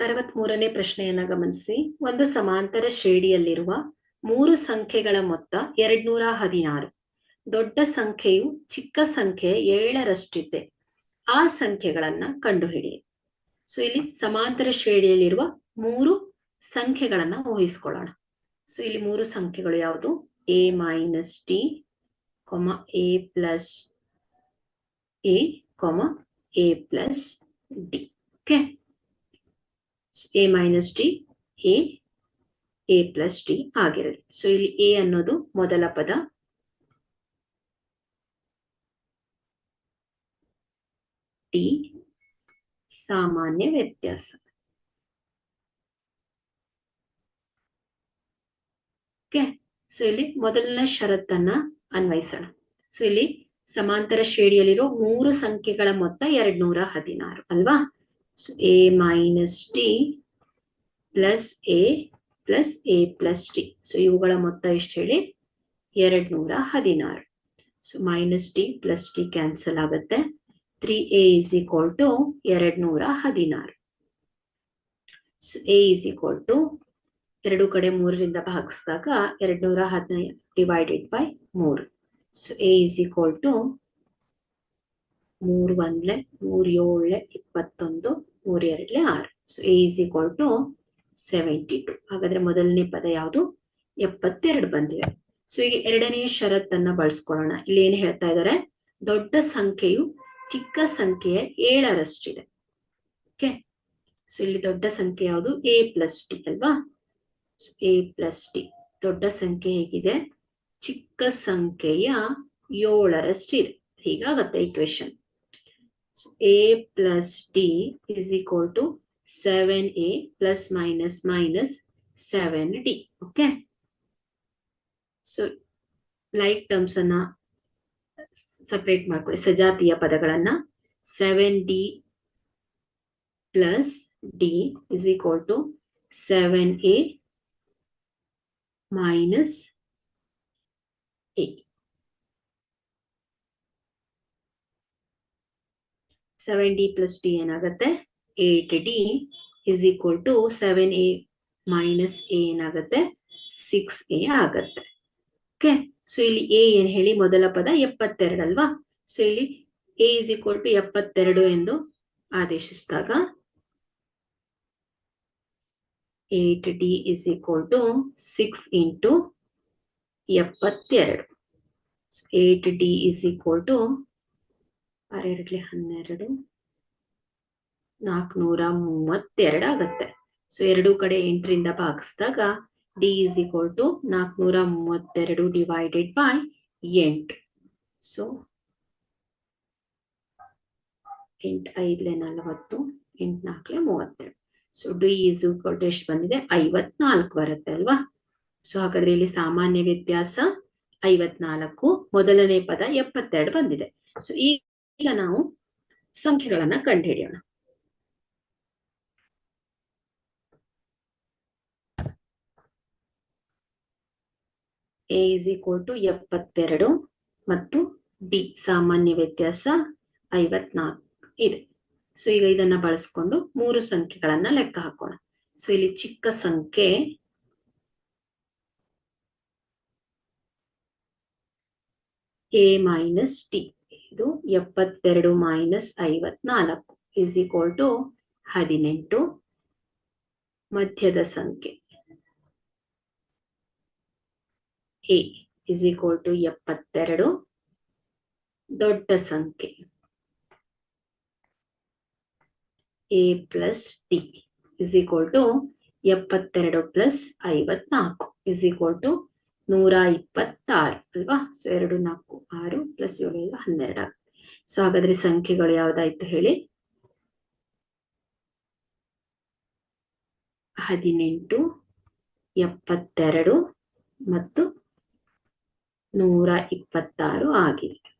ಅರವತ್ ಮೂರನೇ ಪ್ರಶ್ನೆಯನ್ನ ಗಮನಿಸಿ. ಒಂದು ಸಮಾಂತರ ಶ್ರೇಣಿಯಲ್ಲಿರುವ ಮೂರು ಸಂಖ್ಯೆಗಳ ಮೊತ್ತ ಎರಡ್ನೂರ ಹದಿನಾರು. ದೊಡ್ಡ ಸಂಖ್ಯೆಯು ಚಿಕ್ಕ ಸಂಖ್ಯೆ ಏಳರಷ್ಟಿದೆ. ಆ ಸಂಖ್ಯೆಗಳನ್ನ ಕಂಡುಹಿಡಿಯಿ ಸೊ ಇಲ್ಲಿ ಸಮಾಂತರ ಶ್ರೇಣಿಯಲ್ಲಿರುವ ಮೂರು ಸಂಖ್ಯೆಗಳನ್ನ ಊಹಿಸ್ಕೊಳ್ಳೋಣ. ಸೊ ಇಲ್ಲಿ ಮೂರು ಸಂಖ್ಯೆಗಳು ಯಾವುದು? A minus T comma A plus A comma A plus D okay A minus D A A plus D ಆಗಿರಲಿ. ಸೊ ಇಲ್ಲಿ ಎ ಅನ್ನೋದು ಮೊದಲ ಪದ. ಟಿ ಸಾಮಾನ್ಯ ವ್ಯತ್ಯಾಸ. ಓಕೆ ಸೊ ಇಲ್ಲಿ ಮೊದಲನೇ ಷರತ್ತನ್ನ ಅನ್ವಯಿಸೋಣ. ಸೊ ಇಲ್ಲಿ ಸಮಾಂತರ ಶ್ರೇಣಿಯಲ್ಲಿರೋ ಮೂರು ಸಂಖ್ಯೆಗಳ ಮೊತ್ತ ಎರಡ್ ನೂರ ಹದಿನಾರು, ಅಲ್ವಾ? So A minus T plus A plus A plus T so ಇವುಗಳ ಮೊತ್ತ ಎಷ್ಟು ಹೇಳಿ? ಎರಡ್ ನೂರ ಹದಿನಾರು so minus T plus T cancel ಆಗುತ್ತೆ ತ್ರೀ ಎ ಇಸ್ ಈಕ್ವಲ್ ಹದಿನಾರು ಸೊ ಎ ಇಸ್ ಎರಡು ಕಡೆ ಮೂರರಿಂದ ಭಾಗಿಸಿದಾಗ ಎರಡ್ ನೂರ ಹದಿನೈದು ಡಿವೈಡೆಡ್ ಬೈ ಮೂರು so A is equal to ಒಂದ್ಲೆ ಮೂರ್ ಏಳ್ಲೆ ಇಪ್ಪತ್ತೊಂದು ಮೂರ್ ಎರಡ್ಲೆ ಆರು. So A is equal to seventy two ಹಾಗಾದ್ರೆ ಮೊದಲನೇ ಪದ ಯಾವುದು? ಎಪ್ಪತ್ತೆರಡು ಬಂದಿದೆ. ಸೊ ಈಗ ಎರಡನೇ ಷರತ್ತನ್ನ ಬಳಸ್ಕೊಳ್ಳೋಣ. ಇಲ್ಲಿ ಏನ್ ಹೇಳ್ತಾ ಇದ್ದಾರೆ ದೊಡ್ಡ ಸಂಖ್ಯೆಯು ಚಿಕ್ಕ ಸಂಖ್ಯೆಯ ಏಳರಷ್ಟಿದೆ. ಓಕೆ ಸೊ ಇಲ್ಲಿ ದೊಡ್ಡ ಸಂಖ್ಯೆ ಯಾವುದು? ಎ ಪ್ಲಸ್ ಟಿ ಅಲ್ವಾ? ಎ ಪ್ಲಸ್ ಟಿ ದೊಡ್ಡ ಸಂಖ್ಯೆ ಹೇಗಿದೆ? ಚಿಕ್ಕ ಸಂಖ್ಯೆಯ ಏಳರಷ್ಟಿದೆ. ಹೀಗಾಗತ್ತೆ equation A plus T is equal to seven A plus minus minus seven D okay so like terms ಅನ್ನ ಸಪರೇಟ್ ಮಾಡ್ಕೊಳ್ಳಿ ಸಜಾತಿಯ ಪದಗಳನ್ನ seven D plus D is equal to seven A minus A seven D plus D ಏನಾಗುತ್ತೆ eight D is equal to seven A minus A ಏನಾಗುತ್ತೆ six A ಆಗತ್ತೆ? Okay so ಇಲ್ಲಿ A ಏನ್ ಹೇಳಿ ಮೊದಲ ಪದ ಎಪ್ಪತ್ತೆರಡು ಅಲ್ವಾ? ಸೊ ಇಲ್ಲಿ ಎ ಇಸ್ ಈಕ್ವಲ್ ಟು ಎಪ್ಪತ್ತೆರಡು ಎಂದು ಆದೇಶಿಸಿದಾಗ eight D is equal to six into ಎಪ್ಪತ್ತೆರಡು. Eight D is equal to ಆರೆರಡ್ಲೆ ಹನ್ನೆರಡು ನಾಲ್ಕುನೂರ ಮೂವತ್ತೆರಡು ಆಗತ್ತೆ. ಸೊ ಎರಡು ಕಡೆ ಎಂಟರಿಂದ ಭಾಗಿಸಿದಾಗ ಡಿ ಇಸ್ ಈಕ್ವಲ್ ಟು ನಾಲ್ಕುನೂರ ಮೂವತ್ತೆರಡು ಡಿವೈಡೆಡ್ ಬೈ ಎಂಟು. ಸೊ ಎಂಟು ಐದ್ಲೆ ನಲವತ್ತು, ಎಂಟು ನಾಲ್ಕಲೆ ಮೂವತ್ತೆರಡು. So D is equal to ಎಷ್ಟು ಬಂದಿದೆ? ಐವತ್ನಾಲ್ಕು ಬರುತ್ತೆ ಅಲ್ವಾ? ಸೊ ಹಾಗಾದ್ರೆ ಇಲ್ಲಿ ಸಾಮಾನ್ಯ ವ್ಯತ್ಯಾಸ ಐವತ್ನಾಲ್ಕು, ಮೊದಲನೇ ಪದ ಎಪ್ಪತ್ತೆರಡು ಬಂದಿದೆ. ಸೊ ಈಗ ನಾವು ಸಂಖ್ಯೆಗಳನ್ನ ಕಂಡುಹಿಡಿಯೋಣ. ಎ ಇಸ್ ಈಕ್ವಲ್ ಟು ಎಪ್ಪತ್ತೆರಡು ಮತ್ತು ಡಿ ಸಾಮಾನ್ಯ ವ್ಯತ್ಯಾಸ ಐವತ್ನಾಲ್ಕು ಇದೆ. ಸೊ ಈಗ ಇದನ್ನ ಬಳಸ್ಕೊಂಡು ಮೂರು ಸಂಖ್ಯೆಗಳನ್ನ ಲೆಕ್ಕ ಹಾಕೋಣ. ಸೊ ಇಲ್ಲಿ ಚಿಕ್ಕ ಸಂಖ್ಯೆ ಎ ಮೈನಸ್ ಟಿ ಇದು ಎಪ್ಪತ್ತೆರಡು ಮೈನಸ್ ಐವತ್ನಾಲ್ಕು ಇಸ್ ಈಕ್ವಲ್ ಟು ಹದಿನೆಂಟು ಮಧ್ಯದ ಸಂಖ್ಯೆ. ಎ ಇಸ್ ಈಕ್ವಲ್ ಟು ಎಪ್ಪತ್ತೆರಡು ದೊಡ್ಡ ಸಂಖ್ಯೆ. A plus T is equal to ಎಪ್ಪತ್ತೆರಡು ಪ್ಲಸ್ ಐವತ್ನಾಲ್ಕು ಇಸ್ ಈಕ್ವಲ್ ಟು ನೂರ ಇಪ್ಪತ್ತಾರು ಅಲ್ವಾ? ಸೊ ಎರಡು, ನಾಲ್ಕು, ಆರು ಪ್ಲಸ್ ಏಳು ಎಲ್ಲ ಹನ್ನೆರಡು. ಆಗುತ್ತೆ ಸೊ ಹಾಗಾದ್ರೆ ಸಂಖ್ಯೆಗಳು ಯಾವ್ದಾಯ್ತು ಹೇಳಿ? ಹದಿನೆಂಟು, ಎಪ್ಪತ್ತೆರಡು ಮತ್ತು ನೂರ ಇಪ್ಪತ್ತಾರು ಆಗಿದೆ.